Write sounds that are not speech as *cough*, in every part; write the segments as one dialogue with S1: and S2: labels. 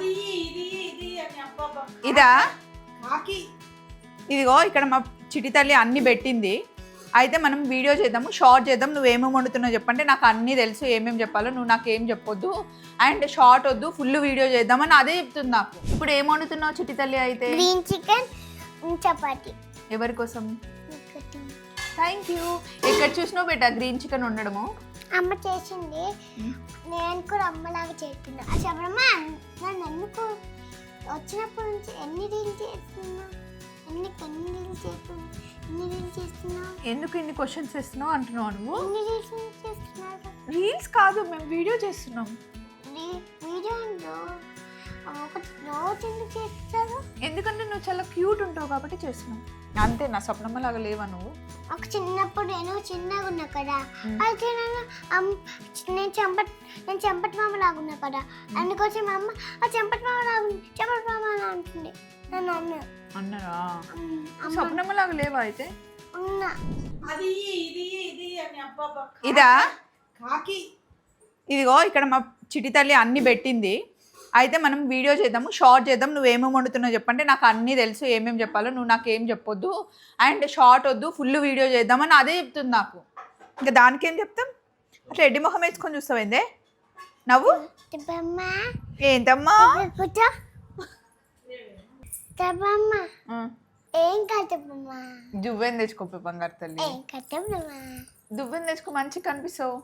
S1: అది ఇది ఇది అని అబ్బబ్బా.
S2: ఇదా?
S1: కాకి.
S2: ఇదిగో ఇక్కడ మా చిటి తల్లి అన్ని పెట్టింది. అయితే మనం వీడియో చేద్దాము షార్ట్ చేద్దాం నువ్వు ఏమేమి వండుతున్నావు చెప్పంటే నాకు అన్నీ తెలుసు ఏమేమి చెప్పాలో. నువ్వు నాకు ఏం చెప్పొద్దు. అండ్ షార్ట్ వద్దు ఫుల్ వీడియో చేద్దామని అదే చెప్తుంది నాకు ఇప్పుడు ఏం వండుతున్నావు చిటి తల్లి అయితే?
S3: గ్రీన్ చికెన్ చపాతి
S2: ఎవరి కోసం? థ్యాంక్ యూ ఎక్కడ చూసినావు బేటా గ్రీన్ చికెన్ ఉండడము
S3: అమ్మ చేసింది. నేను కూడా అమ్మలాగా చేస్తున్నా. చెప్పడమ్మా నన్ను ఎందుకు వచ్చినప్పటి నుంచి ఎన్ని రీల్ చేస్తున్నా? ఎన్ని ఎన్ని రీల్ చేస్తున్నా ఎన్ని రీల్ చేస్తున్నా
S2: ఎందుకు ఇన్ని క్వశ్చన్స్ ఇస్తున్నావు అంటున్నావు నువ్వు?
S3: ఎన్ని రీల్స్ చేస్తున్నారు
S2: రీల్స్ కాదు మేము వీడియో చేస్తున్నాం.
S3: రోజు ఎందుకు చేస్తారు?
S2: ఎందుకంటే నువ్వు చాలా క్యూట్ ఉంటావు కాబట్టి చేస్తున్నావు అంతే నా స్వప్నమ్మ లాగా లేవా నువ్వు?
S3: ఒక చిన్నప్పుడు నేను చిన్నగా ఉన్నా కదా. అయితే నేను అమ్- నేను చెంపట్ నేను చెంపటి మామ లాగున్నా కదా. అందుకోసం మా అమ్మ ఆ చెంపటి మామ లాగు చెంపటి మామ అని అంటుంది నన్ను. అన్న
S2: అన్నారా
S3: అమ్మ.
S2: స్వప్నమ్మ లాగా లేవా అయితే?
S3: ఉన్నా.
S1: అది ఇది ఇది అని అబ్బబ్బా.
S2: ఇదా?
S1: కాకి.
S2: ఇదిగో ఇక్కడ మా చిటి తల్లి అన్ని పెట్టింది. అయితే మనం వీడియో చేద్దాము షార్ట్ చేద్దాం నువ్వు ఏమేమి వండుతున్నావు చెప్పంటే నాకు అన్నీ తెలుసు ఏమేమి చెప్పాలో నువ్వు నాకు ఏం చెప్పొద్దు. అండ్ షార్ట్ వద్దు ఫుల్ వీడియో చేద్దామని అదే చెప్తుంది నాకు. ఇంకా దానికేం చెప్తాం? అట్లా ఎడ్డి మొహం వేసుకొని చూస్తావేందే నవ్వు? ఏంటమ్మా? దువ్వెని తెచ్చుకోపే బంగారు తల్లి. దువ్వెని తెచ్చుకో మంచిగా కనిపిస్తావు.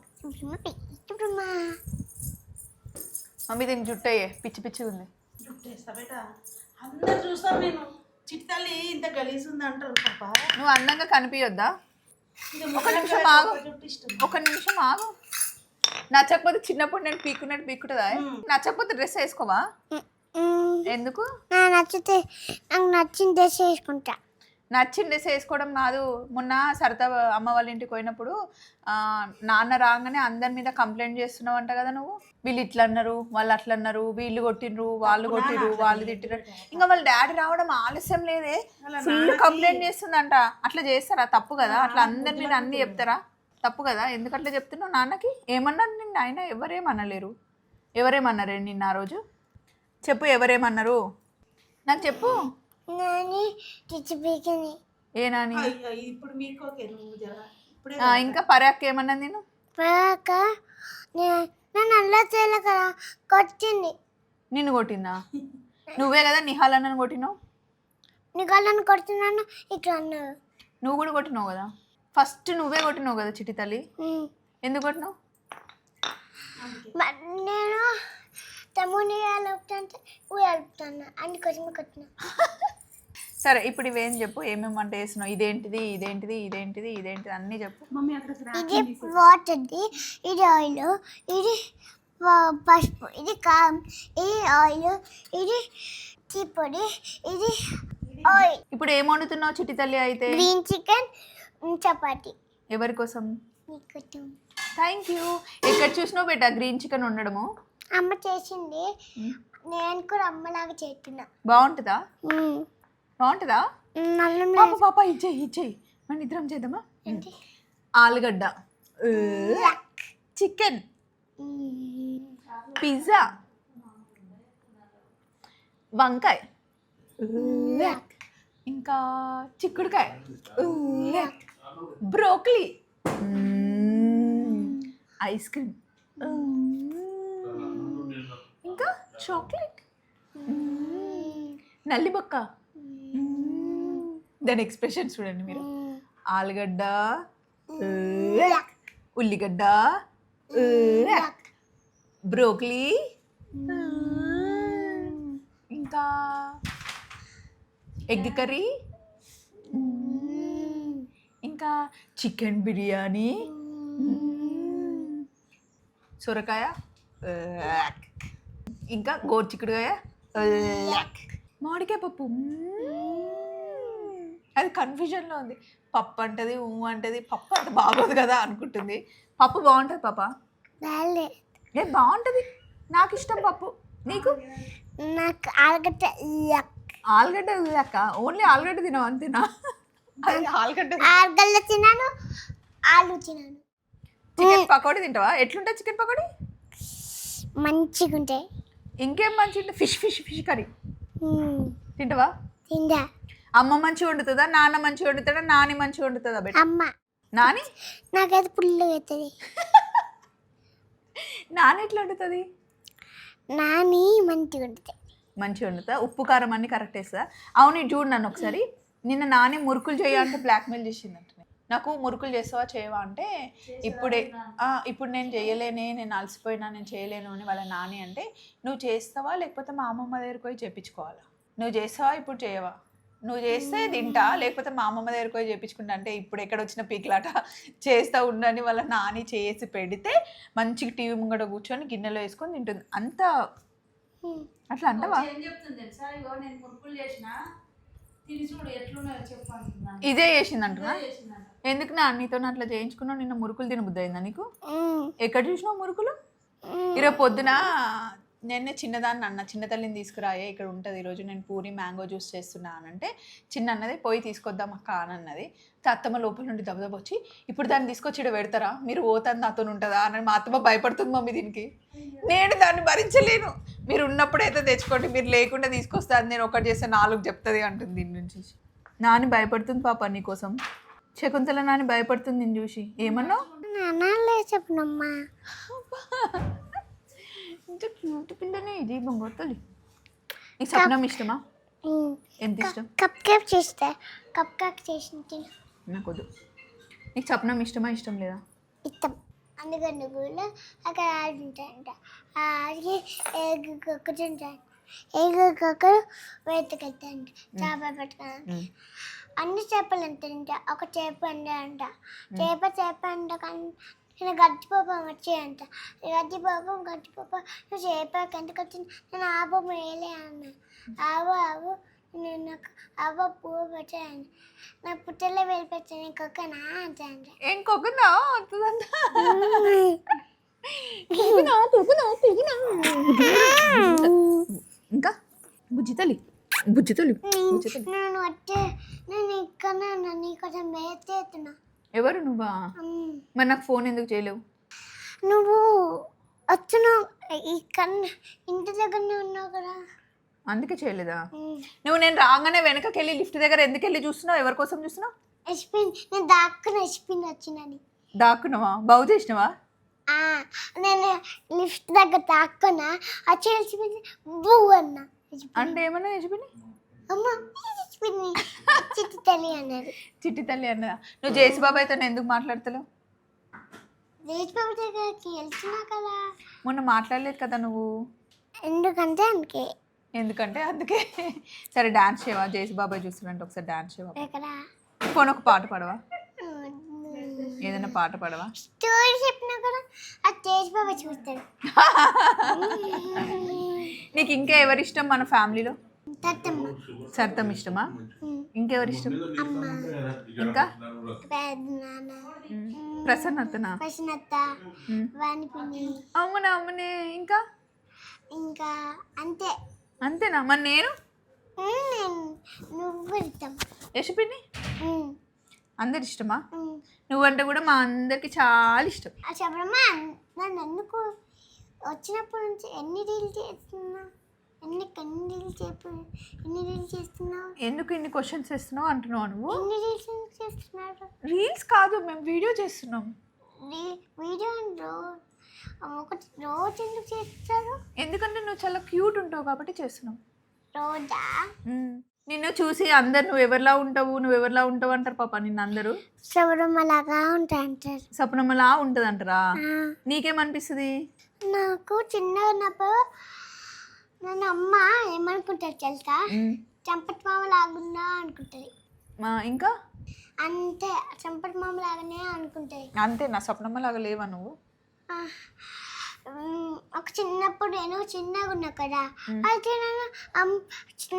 S2: మమ్మీ దీని జుట్టు అయ్యే పిచ్చి పిచ్చిగా ఉంది.
S1: జుట్టేస్తా బేట. అందరు చూస్తారు నేను. చిట్టల్లి ఇంత గలీజ్ ఉంది అంటారు పాప.
S2: నువ్వు అందంగా కనిపించొద్దా ఒక నిమిషం ఆగు.
S1: ఒక జుట్టు ఇష్టం.
S2: ఒక నిమిషం ఆగు. నచ్చకపోతే చిన్నప్పుడు నేను పీక్కున్నట్టు పీక్కుంటుందా? నచ్చకపోతే డ్రెస్ వేసుకోవా? ఎందుకు?
S3: నాకు నచ్చితే నాకు నచ్చిన డ్రెస్ వేసుకుంటా.
S2: నచ్చిన డ్రెస్ వేసుకోవడం కాదు మొన్న సరదా అమ్మ వాళ్ళ ఇంటికి పోయినప్పుడు నాన్న రాగానే అందరి మీద కంప్లైంట్ చేస్తున్నావు అంట కదా నువ్వు. వీళ్ళు ఇట్లా అన్నారు వాళ్ళు అట్లా అన్నారు వీళ్ళు కొట్టిండ్రు వాళ్ళు కొట్టిర్రు వాళ్ళు తిట్టిర్రు. ఇంకా వాళ్ళ డాడీ రావడం ఆలస్యం లేదే. ఫుల్ కంప్లైంట్ చేస్తుందంట. అట్లా చేస్తారా? తప్పు కదా. అట్లా అందరి మీద అన్ని చెప్తారా? తప్పు కదా. ఎందుకు అట్లా చెప్తున్నావు నాన్నకి? ఏమన్నారు నిన్న? ఆయన ఎవరేమనలేరు. ఎవరేమన్నారే నిన్న ఆ రోజు? చెప్పు ఎవరేమన్నారు? నాకు చెప్పు.
S3: నాని పీకిని
S2: ఏ నాని?
S1: అయ్యో, ఇప్పుడు మీకు ఓకే నువ్వు జర. ఇప్పుడే
S2: ఆ, ఇంకా పరాక్ ఏమన్నది నేను
S3: పోయాక నే- నన్ను అల్లా చేయలే కదా కొట్టింది.
S2: నిన్ను కొట్టిందా? నువ్వే కదా నిహాలన్నను కొట్టినావు?
S3: నీకు వాళ్ళని కొడుతున్నాను ఇట్లా అన్నారు
S2: నువ్వు కూడా కొట్టినావు కదా? ఫస్ట్ నువ్వే కొట్టినావు కదా చిట్టి తల్లి. ఎందుకు కొట్టినావు?
S3: నేను తమ్ముని వెళ్తుంటే వెళ్తాను అందుకోసం కొట్టిన. *laughs*
S2: సరే ఇప్పుడు ఇవేం చెప్పు? ఏమేమి వంట చేసినావు ఇదేంటిది ఇదేంటిది ఇదేంటిది ఇదేంటిది అన్నీ చెప్పు.
S1: మమ్మీ అక్కడ
S3: ఇది వాటర్ది ఇది ఆయిల్ ఇది పసుపు ఇది కారం ఇది ఆయిల్ ఇది టీ పొడి ఇది ఆయిల్
S2: ఇప్పుడు ఏం వండుతున్నావు చిట్టి తల్లి అయితే?
S3: Green chicken chapati.
S2: ఎవరి కోసం? థ్యాంక్ యూ ఎక్కడ చూసినావు బేటా గ్రీన్ చికెన్ ఉండడము
S3: అమ్మ చేసింది. నేను కూడా అమ్మలాగా చేస్తున్నా
S2: బాగుంటుందా. బాగుంటుందా? పాప పాప ఇచ్చేయి ఇచ్చేయి మన ఇద్దరం చేద్దామా? ఆలుగడ్డ. చికెన్. పిజ్జా. వంకాయ. ఇంకా చిక్కుడుకాయ. బ్రోకలీ. Ice cream. ఇంకా చాక్లెట్. నల్లిబొక్క. దాని ఎక్స్ప్రెషన్ చూడండి మీరు. ఆలుగడ్డ ఉల్లిగడ్డ బ్రోకలీ. ఇంకా ఎగ్ కర్రీ. ఇంకా చికెన్ బిర్యానీ. సొరకాయ. ఇంకా గోరు చిక్కుడుకాయ మామిడికాయ పప్పు. అది కన్ఫ్యూజన్లో ఉంది. పప్పు అంటది ఊ అంటది పప్పు అంటే బాగోదు కదా అనుకుంటుంది. పప్పు బాగుంటుంది పాప? ఏ బాగుంటుంది. నాకు ఇష్టం పప్పు. నీకు?
S3: నాకు ఆలుగడ్డ.
S2: ఆలుగడ్డ లెక్క ఓన్లీ ఆలుగడ్డ తినవు అంతేనా? *laughs* ఆలుగడ్డ
S3: ఆలుగడ్డ తిన్నాను ఆలు తిన్నాను
S2: చికెన్ పకోడీ తింటావా? ఎట్లుంటుంది చికెన్ పకోడీ?
S3: మంచిగా ఉంటాయి
S2: ఇంకేం మంచి ఫిష్ ఫిష్ ఫిష్ కర్రీ. తింటావా?
S3: తిందా
S2: అమ్మ మంచిగా వండుతుందా? నాన్న మంచిగా వండుతాడా? నాని మంచిగా వండుతుందా బిడ్డ?
S3: అమ్మ.
S2: నాని?
S3: నాకైతే పుల్లు అవుతుంది.
S2: నాని ఎట్లా వండుతుంది?
S3: నాని మంచిగా ఉంటుంది
S2: మంచిగా వండుతా? ఉప్పు కారం అన్ని కరెక్ట్ వేస్తా అవును చూడు నన్ను ఒకసారి. నిన్న నాని మురుకులు చేయాలంటే బ్లాక్మెయిల్ చేసింది అంటే నాకు మురుకులు చేస్తావా చేయవా అంటే ఇప్పుడే ఇప్పుడు నేను చేయలేనే నేను అలసిపోయినా నేను చేయలేను అని వాళ్ళ నాని అంటే నువ్వు చేస్తావా? లేకపోతే మా అమ్మమ్మ దగ్గరికి పోయి చేపించుకోవాలా? నువ్వు చేస్తావా? ఇప్పుడు చేయవా? నువ్వు చేస్తే తింటా లేకపోతే మా అమ్మమ్మ దగ్గరికి పోయి చేపించుకుంటా. అంటే ఇప్పుడు ఎక్కడ వచ్చిన పీకిలాట చేస్తా ఉండని వాళ్ళ నాని చేసి పెడితే మంచిగా టీవీ ముంగట కూర్చొని గిన్నెలో వేసుకొని తింటుంది. అంత. అట్లా అంటవా? ఇదే చేసింది అంటున్నా
S1: చేసిందంట.
S2: ఎందుకు నా నీతో అట్లా చేయించుకున్నావు? నిన్న మురుకులు తినబుద్ది అయిందా నీకు. ఎక్కడ చూసినావు మురుకులు. ఈరోజు పొద్దున? నిన్నే చిన్నదాన్ని అన్న చిన్న తల్లిని తీసుకురాయే ఇక్కడ ఉంటుంది. ఈరోజు నేను పూరి మ్యాంగో జ్యూస్ చేస్తున్నా అంటే చిన్న అన్నది పోయి తీసుకొద్దాం అక్క అని అన్నది అత్తమ్మ లోపల నుండి దబదబ వచ్చి ఇప్పుడు దాన్ని తీసుకొచ్చి ఇక్కడ పెడతారా? మీరు పోతాను నాతో ఉంటుందా? అని మా అత్తమ్మ భయపడుతుంది మమ్మీ దీనికి. నేను దాన్ని భరించలేను. మీరు ఉన్నప్పుడైతే తెచ్చుకోండి మీరు లేకుండా తీసుకొస్తాను నేను ఒకటి చేస్తే నాలుగు చెప్తుంది అంటుంది దీని నుంచి. నాని భయపడుతుంది పాప నీకోసం శకుంతల నాని భయపడుతుంది నేను చూసి. ఏమన్నావు?
S3: నాన్నలే చెప్పనమ్మా
S2: ఇంత క్యూట్ పిల్లనే ఇది బొంగొత్తలి నీకు సప్నం ఇష్టమా. ఎంత ఇష్టం
S3: కప్ కేక్ చేస్తే కప్ కేక్ చేసి తిను
S2: నాకు వద్దు నీకు సప్నం ఇష్టమా ఇష్టం లేదా
S3: ఇష్టం అందుకని కూడా అక్కడ ఆడుంటాయంట ఆడికి ఏగు కొక్కుతుంటాయి ఏగు కొక్కరు వేతకెళ్తాయంట చేప పెట్టుకుంటాను అన్ని చేపలు అంతంట ఒక చేప అంట చేప చేప అంట కానీ నేను గడ్డిపోపం వచ్చాయంట. గడ్డిపోపం గడ్డిపోపం నువ్వు చేప ఎందుకు వచ్చింది? నేను ఆవు మేలే అన్నా. ఆవు ఆవు. నేను నాకు ఆవు పువ్వు పెట్టాను నా పుట్టలో వెళ్ళి పెట్టాను ఇంకొకనా
S2: కొగ్గునా, కొగ్గునా. ఇంకా? బుజ్జితలి బుజ్జితలి బుజ్జితలి
S3: నేను వచ్చే నేను ఇక్కడ నీకోసం వేస్తేస్తున్నా
S2: ఎవరు నువ్వా? మరి నాకు ఫోన్ ఎందుకు చేయలేవు?
S3: నువ్వు వచ్చినావు ఇక్కడ ఇంటి దగ్గరనే ఉన్నావు కదా.
S2: అందుకే చేయలేదా. నువ్వు నేను రాగానే వెనకకి వెళ్ళి లిఫ్ట్ దగ్గర ఎందుకు వెళ్ళి చూస్తున్నావు? ఎవరి కోసం చూస్తున్నావు?
S3: ఎస్పిన్ నేను దాక్కున ఎస్పిన్ వచ్చినని
S2: దాక్కున్నావా? బాగు చేసినావా?
S3: ఆ, నేను లిఫ్ట్ దగ్గర దాక్కున్నా. వచ్చి ఎస్పిన్ బూ అన్నా.
S2: అంటే ఏమన్నా యజమాని
S3: అమ్మ చిట్టి తల్లి అన్నారు.
S2: చిట్టి తల్లి అన్నదా? నువ్వు జేసి బాబాయ్తో ఎందుకు మాట్లాడతలేవు?
S3: దేశబాబు దగ్గరికి వెళ్తున్నా కదా.
S2: మొన్న మాట్లాడలేదు కదా నువ్వు?
S3: ఎందుకంటే అందుకే.
S2: ఎందుకంటే అందుకే. సరే డాన్స్ చేయవా? జేసి బాబాయ్ చూస్తున్నట్టు ఒకసారి డాన్స్ చేయవా? పోనీ ఒక పాట పాడవా? ఏదైనా పాట పాడవా?
S3: స్టోరీ చెప్పినా కూడా ఆ దేశబాబు చూస్తాడు.
S2: నీకు ఇంకా ఎవరి ఇష్టం మన ఫ్యామిలీలో? సర్తం ఇష్టమా. ఇంకెవరి ఇష్టం?
S3: అమ్మ.
S2: ఇంకా? ప్రసన్నతనా
S3: ప్రశ్నత్త
S2: ఉమ్.
S3: వాణిపిని
S2: అమ్మనా అమ్మనే ఇంకా?
S3: ఇంకా అంతే.
S2: అంతేనా? మరి నేను?
S3: నువ్వు ఇష్టం.
S2: యశపిన్ని?
S3: ఉమ్,
S2: అందరి ఇష్టమా. నువ్వంటే కూడా మా అందరికి చాలా ఇష్టం.
S3: చెప్పడమ్మా నన్ను ఎందుకు వచ్చినప్పటి నుంచి ఎన్ని రీల్ చేస్తున్నా? ఎన్ని ఎన్ని చెప్పు చేస్తున్నావు?
S2: ఎందుకు ఇన్ని క్వశ్చన్స్ ఇస్తున్నావు అంటున్నావు నువ్వు?
S3: ఎన్ని రీల్స్ చేస్తున్నారు
S2: రీల్స్ కాదు మేము వీడియో చేస్తున్నాం.
S3: వీడియో ఒకటి రోజు ఎందుకు చేస్తారు?
S2: ఎందుకంటే నువ్వు చాలా క్యూట్ ఉంటావు కాబట్టి చేస్తున్నావు.
S3: రోజా.
S2: నిన్ను చూసి అందరు నువ్వు ఎవరిలా ఉంటావు నువ్వు ఎవరిలా ఉంటావు అంటారు పాప నిన్ను అందరూ?
S3: శబరిమలగా ఉంటాయంటారు.
S2: సపనమ్మలా ఉంటుంది అంటారా నీకేమనిపిస్తుంది?
S3: నాకు చిన్నగా ఉన్నప్పుడు నన్ను అమ్మ ఏమనుకుంటారు తెలుసా. చంపటి మామ లాగున్నా అనుకుంటుంది.
S2: మా ఇంకా?
S3: అంతే చంపటి మామ లాగానే అనుకుంటుంది.
S2: అంతే నా స్వప్నమ్మలాగా లేవా నువ్వు?
S3: ఒక చిన్నప్పుడు నేను చిన్నగా ఉన్నా కదా. అయితే నేను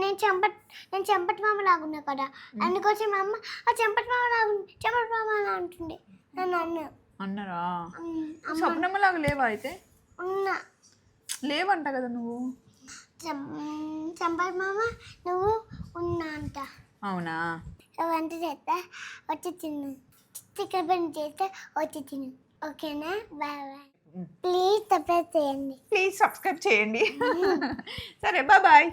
S3: నేను చంపట్ నేను చంపటి మామ లాగున్నా కదా. అందుకోసం మా అమ్మ ఆ చంపటి మామ లాగు చంపటి మామ అంటుండే. నన్ను అన్న.
S2: అన్నారా?
S3: ఉమ్, అమ్మ.
S2: స్వప్నమ్మలాగా లేవా అయితే?
S3: ఉన్నా.
S2: లేవంట కదా నువ్వు.
S3: చంపటి మామ నువ్వు ఉన్నా అంట
S2: అవునా
S3: వంట చేస్తే వచ్చి తిను. చికెన్ పని చేస్తే వచ్చి తిను. ఓకేనా? Bye bye. ప్లీజ్ సబ్స్క్రైబ్ చేయండి.
S2: ప్లీజ్ సబ్స్క్రైబ్ చేయండి. *laughs* సరే బాయ్.